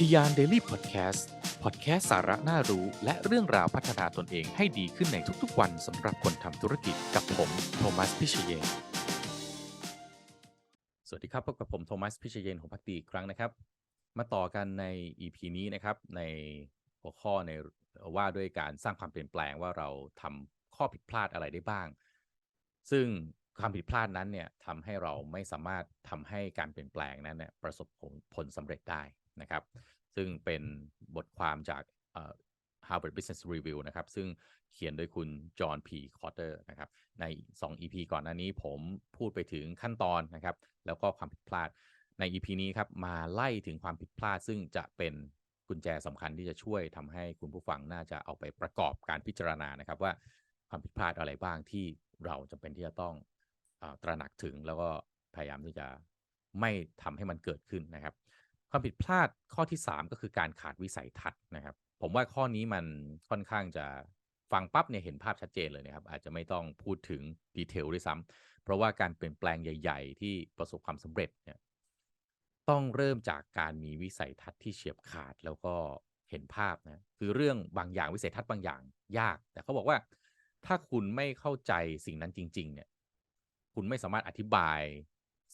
ทียานเดลี่พอดแคสต์พอดแคสต์สาระน่ารู้และเรื่องราวพัฒนาตนเองให้ดีขึ้นในทุกๆวันสำหรับคนทำธุรกิจกับผมโทมัสพิเชเยนสวัสดีครับพบกับผมโทมัสพิเชเยนของพักดีครั้งนะครับ มาต่อกันใน EP นี้นะครับในหัวข้อในว่าด้วยการสร้างความเปลี่ยนแปลงว่าเราทำข้อผิดพลาดอะไรได้บ้าง ซึ่ง ความผิดพลาดนั้นเนี่ยทำให้เราไม่สามารถทำให้การเปลี่ยนแปลงนั้นเนี่ยประสบผลผลสำเร็จได้นะครับ ซึ่งเป็นบทความจากเอ่อ Harvard Business Review นะครับ ซึ่งเขียนโดยคุณจอห์นพีคอร์เตอร์นะครับ ใน 2 EP ก่อนหน้านี้ผมพูดไปถึงขั้นตอนนะครับ แล้วก็ความผิดพลาดใน EP นี้ครับ มาไล่ถึงความผิดพลาด ซึ่งจะเป็นกุญแจสำคัญที่จะช่วยทำให้คุณผู้ฟังน่าจะเอาไปประกอบการพิจารณานะครับว่าความผิดพลาดอะไรบ้างที่เราจำเป็นที่จะต้อง ตระหนักถึงแล้วก็พยายามที่จะไม่ทำให้มันเกิดขึ้นนะครับ ความผิดพลาดข้อที่ 3 ก็คือการขาดวิสัยทัศน์นะครับ ผมว่าข้อนี้มันค่อนข้างจะฟังปั๊บเนี่ยเห็นภาพชัดเจนเลยนะครับ อาจจะไม่ต้องพูดถึงดีเทลด้วยซ้ำเพราะว่าการเปลี่ยนแปลงใหญ่ ๆ ที่ประสบความสำเร็จเนี่ยต้องเริ่มจากการมีวิสัยทัศน์ที่เฉียบขาดแล้วก็เห็นภาพนะคือเรื่องบางอย่างวิสัยทัศน์บางอย่างยาก แต่เขาบอกว่าถ้าคุณไม่เข้าใจสิ่งนั้นจริง ๆ เนี่ย คุณไม่สามารถอธิบาย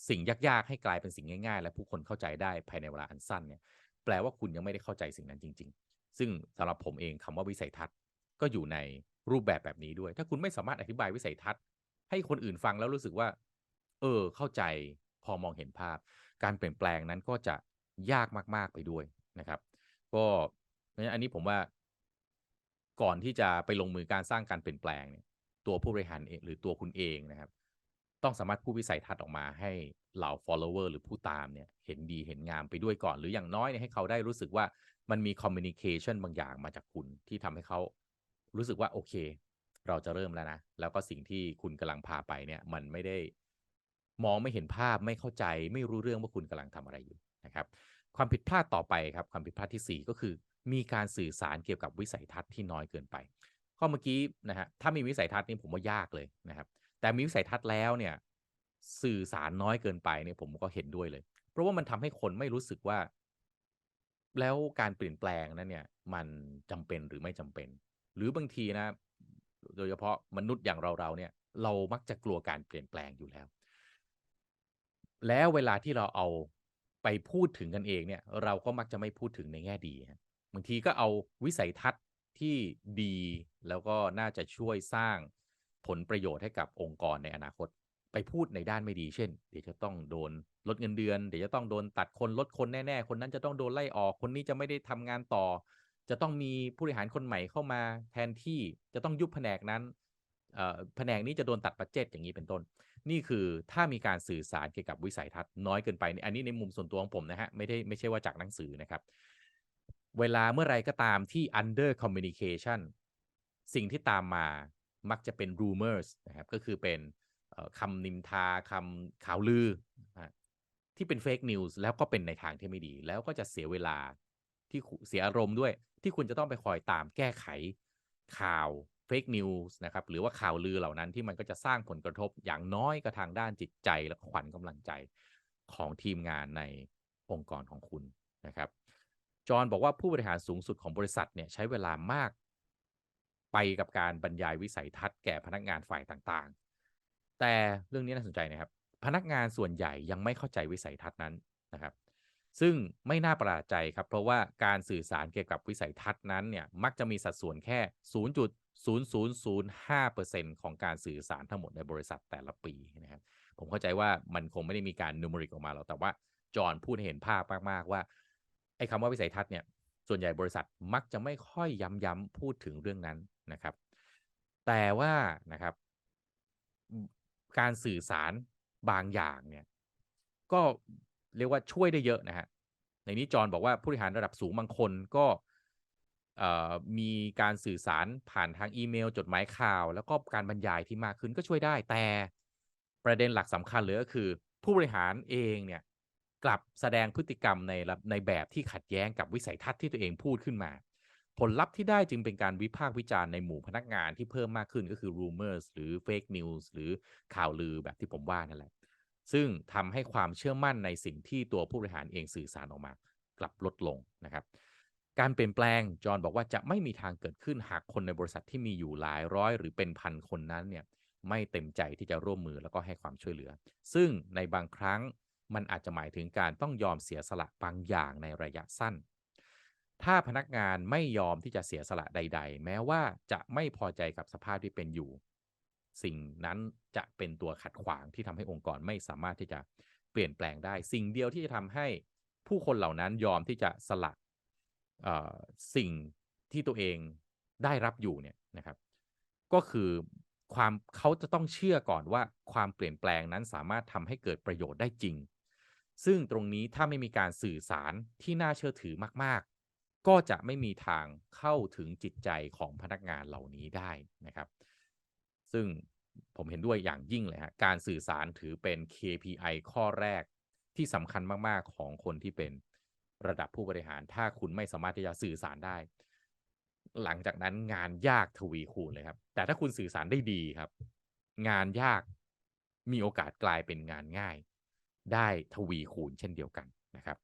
สิ่งยากๆ ให้กลายเป็นสิ่งง่าย ๆ และผู้คนเข้าใจได้ภายในเวลาอันสั้นเนี่ยแปลว่าคุณยังไม่ได้เข้าใจสิ่งนั้นจริง ๆ ซึ่งสำหรับผมเองคำว่าวิสัยทัศน์ก็อยู่ในรูปแบบแบบนี้ด้วย ถ้าคุณไม่สามารถอธิบายวิสัยทัศน์ ให้คนอื่นฟังแล้วรู้สึกว่า เออ เข้าใจพอมองเห็นภาพ การเปลี่ยนแปลงนั้นก็จะยากมาก ๆไปด้วยนะครับ ก็เพราะฉะนั้นอันนี้ผมว่า ก่อนที่จะไปลงมือการสร้างการเปลี่ยนแปลงเนี่ยตัวผู้บริหารเองหรือตัวคุณเองนะครับ ต้องสามารถพูดวิสัยทัศน์ออกมาให้เหล่า follower หรือผู้ตามเนี่ยเห็นดีเห็นงามไปด้วยก่อน หรืออย่างน้อยเนี่ยให้เขาได้รู้สึกว่ามันมี communication บางอย่างมาจากคุณที่ทำให้เขารู้สึกว่าโอเค เราจะเริ่มแล้วนะ แล้วก็สิ่งที่คุณกำลังพาไปเนี่ย มันไม่ได้มองไม่เห็นภาพไม่เข้าใจ ไม่รู้เรื่องว่าคุณกำลังทำอะไรอยู่นะครับ ความผิดพลาดต่อไปครับ ความผิดพลาดที่ 4 ก็คือ มีการสื่อสารเกี่ยวกับวิสัยทัศน์ที่น้อยเกินไปข้อเมื่อกี้นะฮะถ้ามีวิสัยทัศน์นี่ผมว่ายากเลยนะครับ แต่มีวิสัยทัศน์แล้วเนี่ยสื่อสารน้อยเกินไปเนี่ยผมก็เห็นด้วยเลย เพราะว่ามันทำให้คนไม่รู้สึกว่า แล้วการเปลี่ยนแปลงนั้นเนี่ย มันจำเป็นหรือไม่จำเป็น หรือบางทีนะ โดยเฉพาะมนุษย์อย่างเราๆเนี่ย เรามักจะกลัวการเปลี่ยนแปลงอยู่แล้ว แล้วเวลาที่เราเอาไปพูดถึงกันเองเนี่ย เราก็มักจะไม่พูดถึงในแง่ดีบางทีก็เอาวิสัยทัศน์ที่ดีแล้วก็น่าจะช่วยสร้าง ผลประโยชน์ให้กับองค์กรในอนาคต ไปพูดในด้านไม่ดี เช่น เดี๋ยวจะต้องโดนลดเงินเดือน เดี๋ยวจะต้องโดนตัดคนลดคนแน่ๆ คนนั้นจะต้องโดนไล่ออกคนนี้จะไม่ได้ทำงานต่อ จะต้องมีผู้บริหารคนใหม่เข้ามาแทนที่จะต้องยุบแผนกนั้นแผนกนี้จะโดนตัดบัดเจตอย่างงี้เป็นต้น นี่คือถ้ามีการสื่อสารเกี่ยวกับวิสัยทัศน์น้อยเกินไป อันนี้ในมุมส่วนตัวของผมนะครับไม่ได้ไม่ใช่ว่าจากหนังสือนะครับ เวลาเมื่อไรก็ตามที่ under communication สิ่งที่ตามมา มักจะเป็น rumors นะครับ ก็คือเป็นคำนินทาคำข่าวลือ ที่เป็น fake news แล้วก็เป็นในทางที่ไม่ดี แล้วก็จะเสียเวลาที่เสียอารมณ์ด้วย ที่คุณจะต้องไปคอยตามแก้ไขข่าว fake news นะครับ หรือว่าข่าวลือเหล่านั้นที่มันก็จะสร้างผลกระทบอย่างน้อยก็ทางด้านจิตใจและขวัญกำลังใจของทีมงานในองค์กรของคุณนะครับจอห์นบอกว่าผู้บริหารสูงสุดของบริษัทเนี่ยใช้เวลามาก ไปกับการบรรยายวิสัยทัศน์แก่พนักงานฝ่ายต่างๆ แต่เรื่องนี้น่าสนใจนะครับ พนักงานส่วนใหญ่ยังไม่เข้าใจวิสัยทัศน์นั้นนะครับ ซึ่งไม่น่าประหลาดใจครับ เพราะว่าการสื่อสารเกี่ยวกับวิสัยทัศน์นั้นเนี่ยมักจะมีสัดส่วนแค่ 0.0005%ของการสื่อสารทั้งหมดในบริษัทแต่ละปีนะครับ ผมเข้าใจว่ามันคงไม่ได้มีการ numeric ออกมาหรอกแต่ว่าจอห์นพูดให้เห็นภาพมากๆว่าไอ้คำว่าวิสัยทัศน์เนี่ยส่วนใหญ่บริษัทมักจะไม่ค่อยย้ำๆพูดถึงเรื่องนั้น นะครับ แต่ว่านะครับ การสื่อสารบางอย่างเนี่ยก็เรียกว่าช่วยได้เยอะนะครับในนี้จอนบอกว่าผู้บริหารระดับสูงบางคนก็มีการสื่อสารผ่านทางอีเมล จดหมายข่าว แล้วก็การบรรยายที่มากขึ้นก็ช่วยได้ แต่ประเด็นหลักสำคัญเลยก็คือ ผู้บริหารเองเนี่ยกลับแสดงพฤติกรรมในในแบบที่ขัดแย้งกับวิสัยทัศน์ที่ตัวเองพูดขึ้นมา ผลลัพธ์ที่ได้จึงเป็นการวิพากษ์วิจารณ์ในหมู่พนักงานที่เพิ่มมากขึ้นก็คือ rumors หรือ fake news หรือข่าวลือแบบที่ผมว่านั่นแหละ ซึ่งทำให้ความเชื่อมั่นในสิ่งที่ตัวผู้บริหารเองสื่อสารออกมา กลับลดลงนะครับการเปลี่ยนแปลง จอห์นบอกว่าจะไม่มีทางเกิดขึ้นหากคนในบริษัทที่มีอยู่หลายร้อย หรือเป็นพันคนนั้นเนี่ยไม่เต็มใจที่จะร่วมมือแล้วก็ให้ความช่วยเหลือ ซึ่งในบางครั้งมันอาจจะหมายถึงการต้องยอมเสียสละบางอย่างในระยะสั้น ถ้าพนักงานไม่ยอมที่จะเสียสละใด ๆ แม้ว่าจะไม่พอใจกับสภาพที่เป็นอยู่ สิ่งนั้นจะเป็นตัวขัดขวางที่ทำให้องค์กรไม่สามารถที่จะเปลี่ยนแปลงได้ สิ่งเดียวที่จะทำให้ผู้คนเหล่านั้นยอมที่จะสละสิ่งที่ตัวเองได้รับอยู่เนี่ยนะครับ ก็คือความเขาจะต้องเชื่อก่อนว่าความเปลี่ยนแปลงนั้นสามารถทำให้เกิดประโยชน์ได้จริง ซึ่งตรงนี้ถ้าไม่มีการสื่อสารที่น่าเชื่อถือมากๆ ก็จะไม่มีทางเข้าถึงจิตใจของพนักงานเหล่านี้ได้นะครับ ซึ่งผมเห็นด้วยอย่างยิ่งเลยฮะการสื่อสารถือเป็น KPI ข้อแรกที่สำคัญมาก ๆ ของคนที่เป็นระดับผู้บริหาร ถ้าคุณไม่สามารถที่จะสื่อสารได้ หลังจากนั้นงานยากทวีคูณเลยครับ แต่ถ้าคุณสื่อสารได้ดีครับ งานยากมีโอกาสกลายเป็นงานง่าย ได้ทวีคูณเช่นเดียวกันนะครับ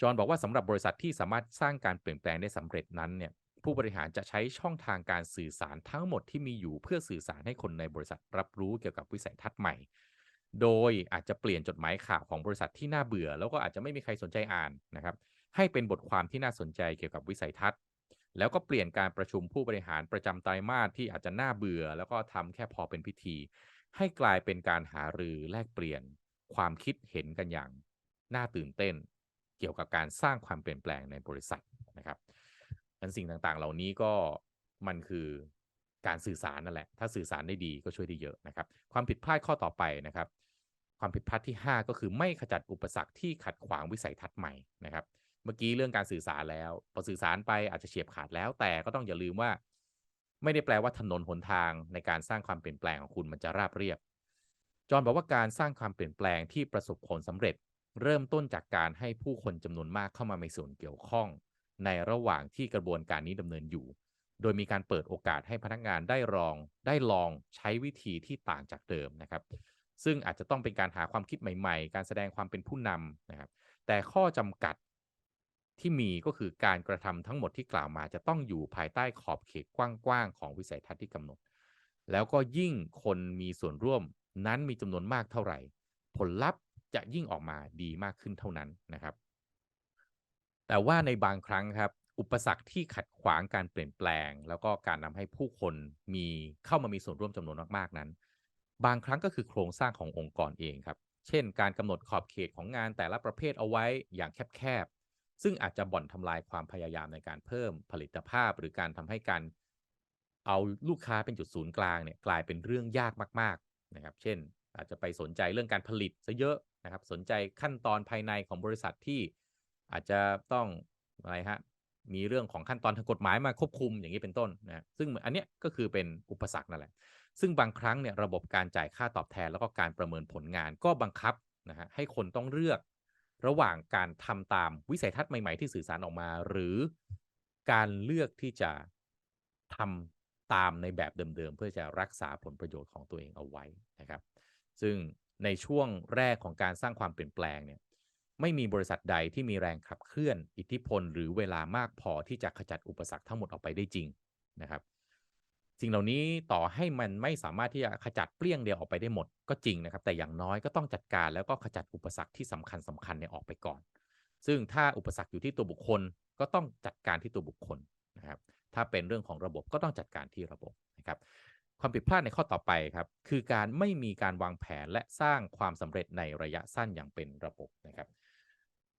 จอห์นบอกว่าสำหรับบริษัทที่สามารถสร้างการเปลี่ยนแปลงได้สำเร็จนั้นเนี่ยผู้บริหารจะใช้ช่องทางการสื่อสารทั้งหมดที่มีอยู่เพื่อสื่อสารให้คนในบริษัทรับรู้เกี่ยวกับวิสัยทัศน์ใหม่ โดยอาจจะเปลี่ยนจดหมายข่าวของบริษัทที่น่าเบื่อ แล้วก็อาจจะไม่มีใครสนใจอ่านนะครับ ให้เป็นบทความที่น่าสนใจเกี่ยวกับวิสัยทัศน์ แล้วก็เปลี่ยนการประชุมผู้บริหารประจำไตรมาสที่อาจจะน่าเบื่อ แล้วก็ทำแค่พอเป็นพิธี ให้กลายเป็นการหารือแลกเปลี่ยนความคิดเห็นกันอย่างน่าตื่นเต้น เกี่ยวกับการสร้างความเปลี่ยนแปลงในบริษัทนะครับอันสิ่งต่างๆ เหล่านี้ก็มันคือการสื่อสารนั่นแหละ ถ้าสื่อสารได้ดีก็ช่วยได้เยอะนะครับ ความผิดพลาดข้อต่อไปนะครับ ความผิดพลาดที่ 5 ก็คือไม่ขจัดอุปสรรคที่ขัดขวางวิสัยทัศน์ใหม่นะครับ เมื่อกี้เรื่องการสื่อสารแล้ว พอสื่อสารไปอาจจะเฉียบขาดแล้ว แต่ก็ต้องอย่าลืมว่า ไม่ได้แปลว่าถนนหนทางในการสร้างความเปลี่ยนแปลงของคุณมันจะราบเรียบ จอห์นบอกว่าการสร้างความเปลี่ยนแปลงที่ประสบผลสำเร็จ เริ่มต้นจากการให้ผู้คนจำนวนมากเข้ามามีส่วนเกี่ยวข้อง ในระหว่างที่กระบวนการนี้ดำเนินอยู่ โดยมีการเปิดโอกาสให้พนักงานได้ลอง ได้ลองใช้วิธีที่ต่างจากเดิมนะครับ ซึ่งอาจจะต้องเป็นการหาความคิดใหม่ๆ การแสดงความเป็นผู้นำนะครับ แต่ข้อจำกัดที่มีก็คือการกระทำทั้งหมดที่กล่าวมาจะต้องอยู่ภายใต้ขอบเขตกว้างๆของวิสัยทัศน์ที่กำหนด แล้วก็ยิ่งคนมีส่วนร่วมนั้นมีจำนวนมากเท่าไหร่ ผลลัพธ์ จะยิ่งออกมาดีมากขึ้นเท่านั้นนะครับ แต่ว่าในบางครั้งครับ อุปสรรคที่ขัดขวางการเปลี่ยนแปลง แล้วก็การนำให้ผู้คนมีเข้ามามีส่วนร่วมจำนวนมากๆนั้น บางครั้งก็คือโครงสร้างขององค์กรเองครับ เช่น การกำหนดขอบเขตของงานแต่ละประเภทเอาไว้อย่างแคบๆซึ่งอาจจะบ่อนทำลายความพยายามในการเพิ่มผลิตภาพ หรือการทำให้การเอาลูกค้าเป็นจุดศูนย์กลางเนี่ยกลายเป็นเรื่องยากมาก ๆนะครับ เช่น อาจจะไปสนใจเรื่องการผลิตซะเยอะ นะครับสนใจขั้นตอนภายในของบริษัทที่อาจจะต้องอะไรฮะมีเรื่องของขั้นตอนทางกฎหมายมาควบคุมอย่างนี้เป็นต้นนะซึ่งอันเนี้ยก็คือเป็นอุปสรรคนั่นแหละ ซึ่งบางครั้งเนี่ยระบบการจ่ายค่าตอบแทนแล้วก็การประเมินผลงานก็บังคับนะฮะให้คนต้องเลือกระหว่างการทำตามวิสัยทัศน์ใหม่ ๆ ที่สื่อสารออกมา หรือการเลือกที่จะทำตามในแบบเดิมๆ เพื่อจะรักษาผลประโยชน์ของตัวเองเอาไว้นะครับ ซึ่ง ในช่วงแรกของการสร้างความเปลี่ยนแปลงเนี่ยไม่มีบริษัทใดที่มีแรงขับเคลื่อน อิทธิพล หรือเวลามากพอที่จะขจัดอุปสรรคทั้งหมดออกไปได้จริงนะครับ สิ่งเหล่านี้ต่อให้มันไม่สามารถที่จะขจัดเปลี่ยงเดียวออกไปได้หมดก็จริงนะครับ แต่อย่างน้อยก็ต้องจัดการแล้วก็ขจัดอุปสรรคที่สำคัญสำคัญเนี่ยออกไปก่อน ซึ่งถ้าอุปสรรคอยู่ที่ตัวบุคคลก็ต้องจัดการที่ตัวบุคคลนะครับ ถ้าเป็นเรื่องของระบบก็ต้องจัดการที่ระบบนะครับ ความผิดพลาดในข้อต่อไปครับคือการไม่มีการวางแผนและสร้างความสำเร็จในระยะสั้นอย่างเป็นระบบนะครับ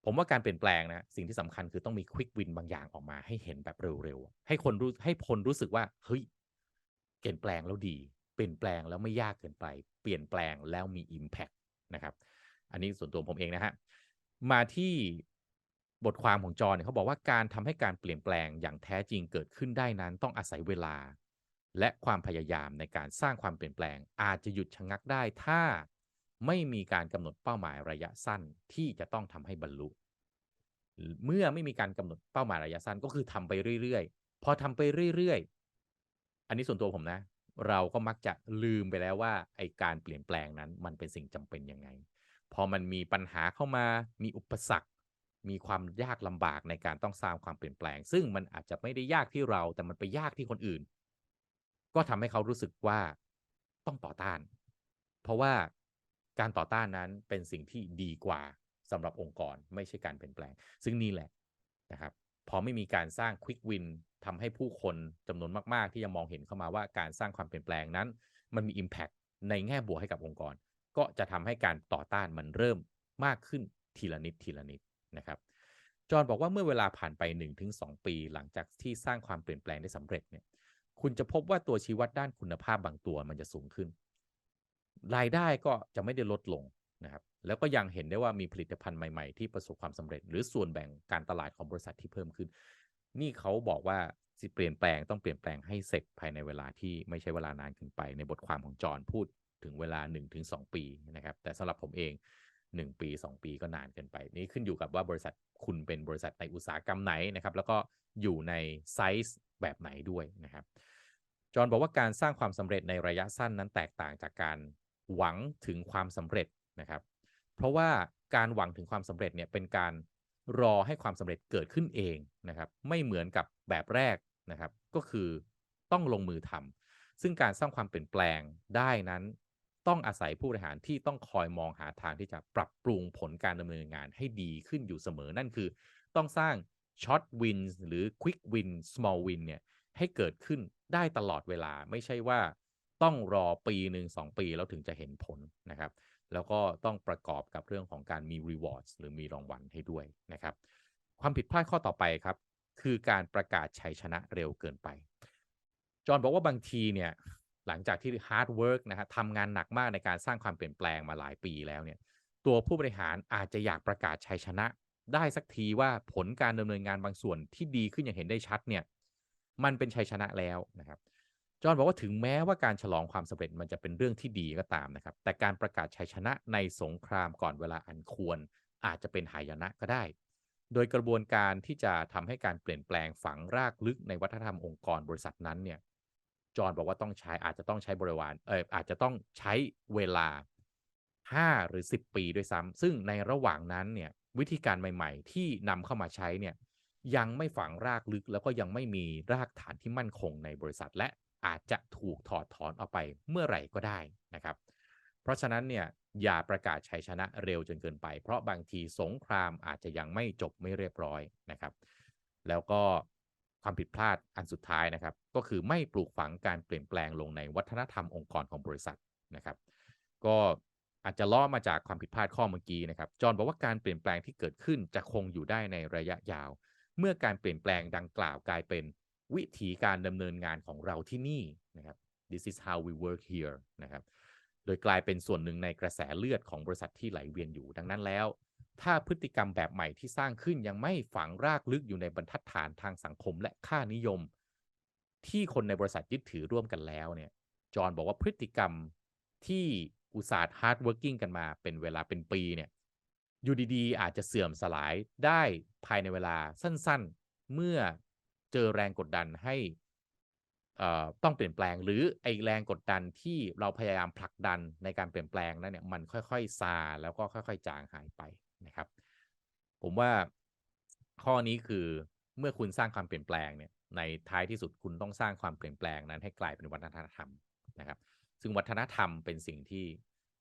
ผมว่าการเปลี่ยนแปลงนะสิ่งที่สำคัญคือต้องมีควิกวินบางอย่างออกมาให้เห็นแบบเร็วๆให้คนรู้ให้คนรู้สึกว่าเฮ้ยเปลี่ยนแปลงแล้วดี เปลี่ยนแปลงแล้วไม่ยากเกินไป เปลี่ยนแปลงแล้วมี Impact นะครับ อันนี้ส่วนตัวผมเองนะฮะมาที่บทความของจอห์นเนี่ยเขาบอกว่าการทำให้การเปลี่ยนแปลงอย่างแท้จริงเกิดขึ้นได้นั้น ต้องอาศัยเวลา และความพยายามในการสร้างความเปลี่ยนแปลง อาจจะหยุดชะงักได้ถ้าไม่มีการกำหนดเป้าหมายระยะสั้นที่จะต้องทำให้บรรลุ เมื่อไม่มีการกำหนดเป้าหมายระยะสั้นก็คือทำไปเรื่อยๆ พอทำไปเรื่อยๆ อันนี้ส่วนตัวผมนะ เราก็มักจะลืมไปแล้วว่าไอการเปลี่ยนแปลงนั้นมันเป็นสิ่งจำเป็นยังไง พอมันมีปัญหาเข้ามา มีอุปสรรค มีความยากลำบากในการต้องสร้างความเปลี่ยนแปลง ซึ่งมันอาจจะไม่ได้ยากที่เรา แต่มันไปยากที่คนอื่น ก็ทำให้เขารู้สึกว่าต้องต่อต้าน เพราะว่าการต่อต้านนั้นเป็นสิ่งที่ดีกว่าสำหรับองค์กรไม่ใช่การเปลี่ยนแปลง ซึ่งนี่แหละนะครับพอไม่มีการสร้างควิกวินทำให้ผู้คนจำนวนมาก ๆ ที่ยังมองเห็นเข้ามาว่าการสร้างความเปลี่ยนแปลงนั้น มันมี Impact ในแง่บวกให้กับองค์กร ก็จะทำให้การต่อต้านมันเริ่มมากขึ้นทีละนิดทีละนิดนะครับจอห์นบอกว่าเมื่อเวลาผ่านไป 1-2 ปี หลังจากที่สร้างความเปลี่ยนแปลงได้สำเร็จเนี่ย คุณจะพบว่าตัวชี้วัดด้านคุณภาพบางตัวมันจะสูงขึ้น รายได้ก็จะไม่ได้ลดลงนะครับ แล้วก็ยังเห็นได้ว่ามีผลิตภัณฑ์ใหม่ ๆ ที่ประสบความสำเร็จ หรือส่วนแบ่งการตลาดของบริษัทที่เพิ่มขึ้น นี่เขาบอกว่าสิเปลี่ยนแปลงต้องเปลี่ยนแปลงให้เสร็จภายในเวลาที่ไม่ใช่เวลานานเกินไป ในบทความของจอห์นพูดถึงเวลา 1-2 ปีนะครับ แต่สำหรับผมเอง 1 ปี 2 ปีก็นานเกินไป นี่ขึ้นอยู่กับว่าบริษัทคุณเป็นบริษัทในอุตสาหกรรมไหนนะครับ แล้วก็อยู่ในไซส์ แบบไหนด้วยนะครับ จอห์นบอกว่าการสร้างความสำเร็จในระยะสั้นนั้นแตกต่างจากการหวังถึงความสำเร็จนะครับ เพราะว่าการหวังถึงความสำเร็จเนี่ยเป็นการรอให้ความสำเร็จเกิดขึ้นเองนะครับ ไม่เหมือนกับแบบแรกนะครับ ก็คือต้องลงมือทำซึ่งการสร้างความเปลี่ยนแปลงได้นั้น ต้องอาศัยผู้บริหารที่ต้องคอยมองหาทางที่จะปรับปรุงผลการดำเนินงานให้ดีขึ้นอยู่เสมอนั่นคือ ต้องสร้าง short win หรือ quick win small win เนี่ยให้เกิดขึ้นได้ตลอดเวลาไม่ใช่ว่าต้องรอปีหนึ่งสองปีแล้วถึงจะเห็นผลนะครับ แล้วก็ต้องประกอบกับเรื่องของการมี rewards หรือมีรางวัลให้ด้วยนะครับ ความผิดพลาดข้อต่อไปครับ คือการประกาศชัยชนะเร็วเกินไป จอห์นบอกว่าบางทีเนี่ยหลังจากที่ hard work นะฮะทำงานหนักมากในการสร้างความเปลี่ยนแปลงมาหลายปีแล้วเนี่ย ตัวผู้บริหารอาจจะอยากประกาศชัยชนะ ได้สักทีว่าผลการดำเนินงานบางส่วนที่ดีขึ้นอย่างเห็นได้ชัดเนี่ยมันเป็นชัยชนะแล้วนะครับจอห์นบอกว่าถึงแม้ว่าการฉลองความสำเร็จมันจะเป็นเรื่องที่ดีก็ตามนะครับ แต่การประกาศชัยชนะในสงครามก่อนเวลาอันควร อาจจะเป็นหายนะก็ได้ โดยกระบวนการที่จะทำให้การเปลี่ยนแปลงฝังรากลึกในวัฒนธรรมองค์กรบริษัทนั้นเนี่ยจอห์นบอกว่าต้องใช้อาจจะต้องใช้บริวารเอออาจจะต้องใช้เวลา 5 หรือ 10 ปีด้วยซ้ำซึ่งในระหว่างนั้นเนี่ย วิธีการใหม่ๆ ที่นำเข้ามาใช้เนี่ยยังไม่ฝังรากลึกแล้วก็ยังไม่มีรากฐานที่มั่นคงในบริษัท และอาจจะถูกถอดถอนออกไปเมื่อไหร่ก็ได้นะครับ เพราะฉะนั้นเนี่ยอย่าประกาศชัยชนะเร็วจนเกินไป เพราะบางทีสงครามอาจจะยังไม่จบไม่เรียบร้อยนะครับ แล้วก็ความผิดพลาดอันสุดท้ายนะครับ ก็คือไม่ปลูกฝังการเปลี่ยนแปลงลงในวัฒนธรรมองค์กรของบริษัทนะครับ ก็ อาจจะล้อมาจากความผิดพลาดข้อเมื่อกี้นะครับ จอห์นบอกว่าการเปลี่ยนแปลงที่เกิดขึ้นจะคงอยู่ได้ในระยะยาว เมื่อการเปลี่ยนแปลงดังกล่าวกลายเป็นวิธีการดำเนินงานของเราที่นี่นะครับ this is how we work here นะครับ โดยกลายเป็นส่วนหนึ่งในกระแสเลือดของบริษัทที่ไหลเวียนอยู่ ดังนั้นแล้ว ถ้าพฤติกรรมแบบใหม่ที่สร้างขึ้นยังไม่ฝังรากลึกอยู่ในบรรทัดฐานทางสังคมและค่านิยม ที่คนในบริษัทยึดถือร่วมกันแล้วเนี่ย จอห์นบอกว่าพฤติกรรมที่ อุตสาห์ hard working กันมาเป็นเวลาเป็นปีเนี่ยอยู่ดีๆ อาจจะเสื่อมสลายได้ภายในเวลาสั้นๆ เมื่อเจอแรงกดดันให้ต้องเปลี่ยนแปลง หรือไอแรงกดดันที่เราพยายามผลักดันในการเปลี่ยนแปลงนั้นเนี่ยมันค่อยๆซาแล้วก็ค่อยๆ จางหายไปนะครับ ผมว่าข้อนี้คือเมื่อคุณสร้างความเปลี่ยนแปลงเนี่ยในท้ายที่สุดคุณต้องสร้างความเปลี่ยนแปลงนั้นให้กลายเป็นวัฒนธรรมนะครับ ซึ่งวัฒนธรรมเป็นสิ่งที่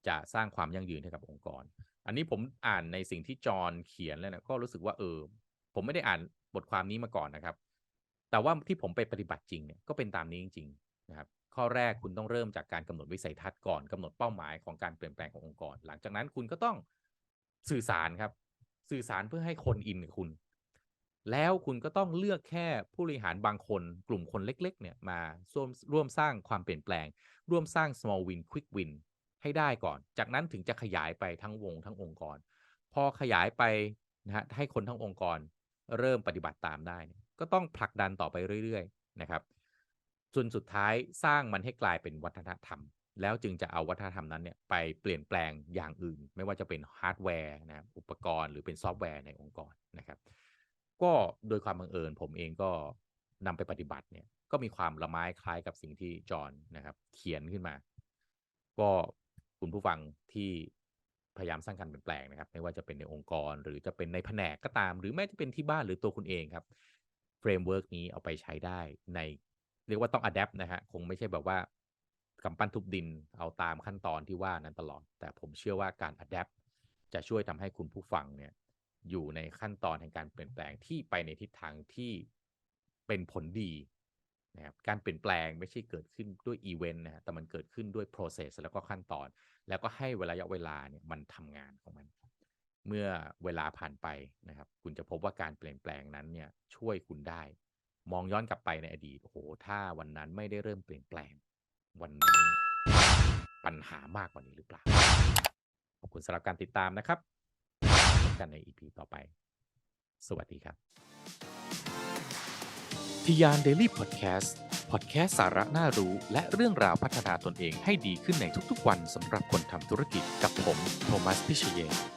จะสร้างความยั่งยืนให้กับองค์กร อันนี้ผมอ่านในสิ่งที่จอห์นเขียนแล้วนะก็รู้สึกว่าเออ ผมไม่ได้อ่านบทความนี้มาก่อนนะครับ แต่ว่าที่ผมไปปฏิบัติจริงเนี่ยก็เป็นตามนี้จริง ๆ นะครับ ข้อแรกคุณต้องเริ่มจากการกำหนดวิสัยทัศน์ก่อนกำหนดเป้าหมายของการเปลี่ยนแปลงขององค์กร หลังจากนั้นคุณก็ต้องสื่อสารครับ สื่อสารเพื่อให้คนอินกับคุณ แล้วคุณก็ต้องเลือกแค่ผู้บริหารบางคน กลุ่มคนเล็ก ๆ เนี่ยมาร่วมร่วมสร้างความเปลี่ยนแปลง ร่วมสร้าง small win quick win ให้ได้ก่อน จากนั้นถึงจะขยายไปทั้งวงทั้งองค์กร พอขยายไปนะฮะให้คนทั้งองค์กรเริ่มปฏิบัติตามได้ ก็ต้องผลักดันต่อไปเรื่อย ๆ นะครับจนสุดท้ายสร้างมันให้กลายเป็นวัฒนธรรม แล้วจึงจะเอาวัฒนธรรมนั้นเนี่ยไปเปลี่ยนแปลงอย่างอื่น ไม่ว่าจะเป็นฮาร์ดแวร์นะอุปกรณ์หรือเป็นซอฟต์แวร์ในองค์กรนะครับ ก็โดยความบังเอิญผมเองก็นำไปปฏิบัติเนี่ย ก็มีความละไม้คล้ายกับสิ่งที่จอห์นนะครับ เขียนขึ้นมา ก็คุณผู้ฟังที่พยายามสร้างการเปลี่ยนแปลงนะครับ ไม่ว่าจะเป็นในองค์กรหรือจะเป็นในแผนกก็ตาม หรือแม้จะเป็นที่บ้านหรือตัวคุณเองครับเฟรมเวิร์กนี้เอาไปใช้ได้ใน เรียกว่าต้องอัดแอปนะฮะคงไม่ใช่แบบว่ากำปั้นทุบดินเอาตามขั้นตอนที่ว่านั้นตลอด แต่ผมเชื่อว่าการอัดแอปจะช่วยทำให้คุณผู้ฟังเนี่ย อยู่ในขั้นตอนแห่งการเปลี่ยนแปลงที่ไปในทิศทางที่เป็นผลดีนะครับการเปลี่ยนแปลงไม่ใช่เกิดขึ้นด้วยอีเวนต์นะฮะแต่มันเกิดขึ้นด้วย process แล้วก็ขั้นตอน แล้วก็ให้เวลาระยะเวลาเนี่ยมันทำงานของมัน เมื่อเวลาผ่านไปนะครับ คุณจะพบว่าการเปลี่ยนแปลงนั้นเนี่ยช่วยคุณได้ มองย้อนกลับไปในอดีตโอ้โหถ้าวันนั้นไม่ได้เริ่มเปลี่ยนแปลง วันนี้ปัญหามากกว่านี้หรือเปล่าขอบคุณสำหรับการติดตามนะครับ กันใน EP ต่อไป สวัสดีครับทิยานเดลี่พอดแคสต์พอดแคสต์สาระน่ารู้ และเรื่องราวพัฒนาตนเองให้ดีขึ้นในทุกๆวันสำหรับคนทำธุรกิจกับผม โทมัสพิเชเยน